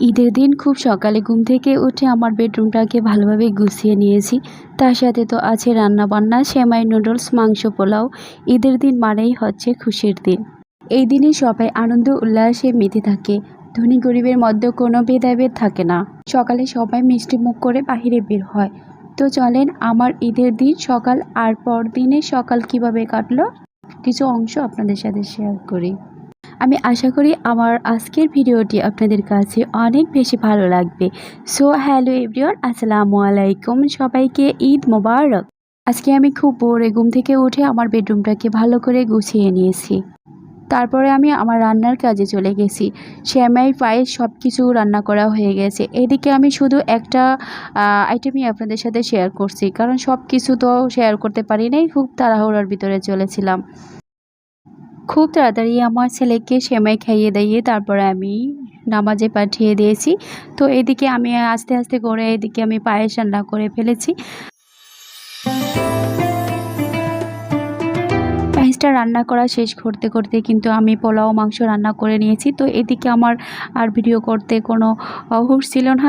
ঈদের দিন খুব সকালে ঘুম থেকে উঠে আমার বেডরুমটাকে ভালোভাবে গুছিয়ে নিয়েছি। তার সাথে তো আছে রান্নাবান্না, সেমাই নুডলস, মাংস পোলাও। ঈদের দিন মানেই হচ্ছে খুশির দিন। এই দিনে সবাই আনন্দ, উল্লাসে মেতে থাকে। ধনী গরিবের মধ্যে কোনো ভেদাভেদ থাকে না। সকালে সবাই মিষ্টি মুখ করে বাহিরে বের হয়। তো চলেন, আমার ঈদের দিন সকাল আর পর দিনে সকাল কীভাবে কাটলো? কিছু অংশ আপনাদের সাথে শেয়ার করি। আমি আশা করি আমার আজকের ভিডিওটি আপনাদের কাছে অনেক বেশি ভালো লাগবে। সো হ্যালো এভরিওয়ান আসসালামু আলাইকুম সবাইকে, ঈদ মোবারক। আজকে আমি খুব ভোরে ঘুম থেকে উঠে আমার বেডরুমটাকে ভালো করে গুছিয়ে নিয়েছি। তারপরে আমি আমার রান্নার কাজে চলে গেছি। শ্যামাই পায়েস সব কিছু রান্না করা হয়ে গেছে। এদিকে আমি শুধু একটা আইটেমই আপনাদের সাথে শেয়ার করছি। কারণ সব কিছু তো শেয়ার করতে পারি নাই, খুব তাড়াহুড়োর ভিতরে চলেছিলাম। খুব তাড়াতাড়ি আমার ছেলেকে সেমাই খাইয়ে দিয়ে তারপরে আমি নামাজে পাঠিয়ে দিয়েছি। তো এদিকে আমি আস্তে আস্তে করে এদিকে আমি পায়েস রান্না করে ফেলেছি। পায়েসটা রান্না করা শেষ করতে করতে কিন্তু আমি পোলাও মাংস রান্না করে নিয়েছি। তো এদিকে আমার আর ভিডিও করতে কোনো হুশ ছিল না।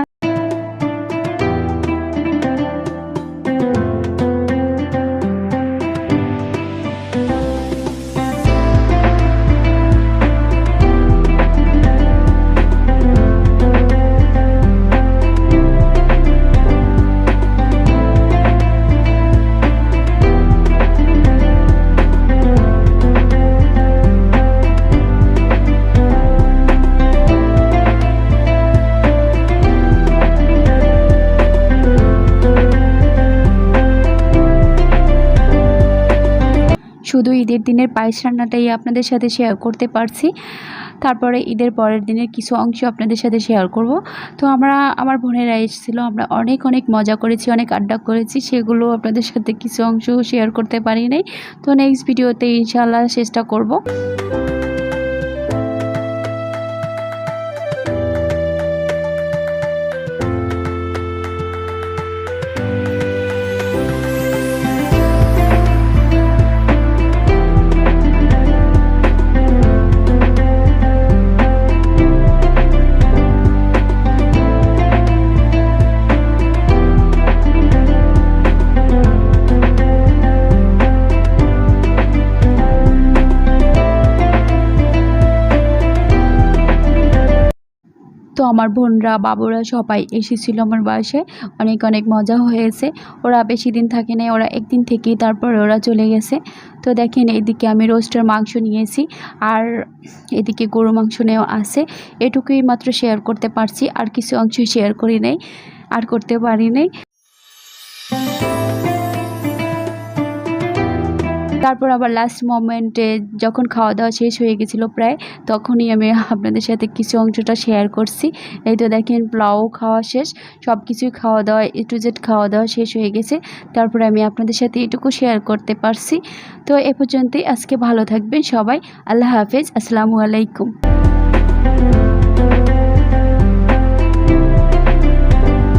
শুধু ঈদের দিনের পায়েস রান্নাটাই আপনাদের সাথে শেয়ার করতে পারছি। তারপরে ঈদের পরের দিনের কিছু অংশ আপনাদের সাথে শেয়ার করব। তো আমরা, আমার বোনেরা এসেছিল, আমরা অনেক অনেক মজা করেছি, অনেক আড্ডা করেছি, সেগুলো আপনাদের সাথে কিছু অংশ শেয়ার করতে পারি নাই। তো নেক্সট ভিডিওতে ইনশাল্লাহ চেষ্টা করব। তো আমার বোনরা, বাবুরা সবাই এসেছিল আমার বাসায়। অনেক অনেক মজা হয়েছে। ওরা বেশি দিন থাকে নাই, ওরা একদিন থেকেই তারপরে ওরা চলে গেছে। তো দেখেন এদিকে আমি রোস্টের মাংস নিয়েছি আর এদিকে গরু মাংস নেওয়া আছে। এটুকুই মাত্র শেয়ার করতে পারছি, আর কিছু অংশ শেয়ার করি নাই, আর করতে পারি নাই। তারপর আবার লাস্ট মোমেন্টে যখন খাওয়া দাওয়া শেষ হয়ে গেছিল প্রায়, তখনই আমি আপনাদের সাথে কিছু অংশটা শেয়ার করছি। এই তো দেখেন, পোলাও খাওয়া শেষ সব কিছুই খাওয়া দাওয়া এ টু জেড খাওয়া দাওয়া শেষ হয়ে গেছে। তারপরে আমি আপনাদের সাথে এটুকু শেয়ার করতে পারছি। তো এ পর্যন্তই, আজকে ভালো থাকবেন সবাই। আল্লাহ হাফেজ, আসসালামু আলাইকুম।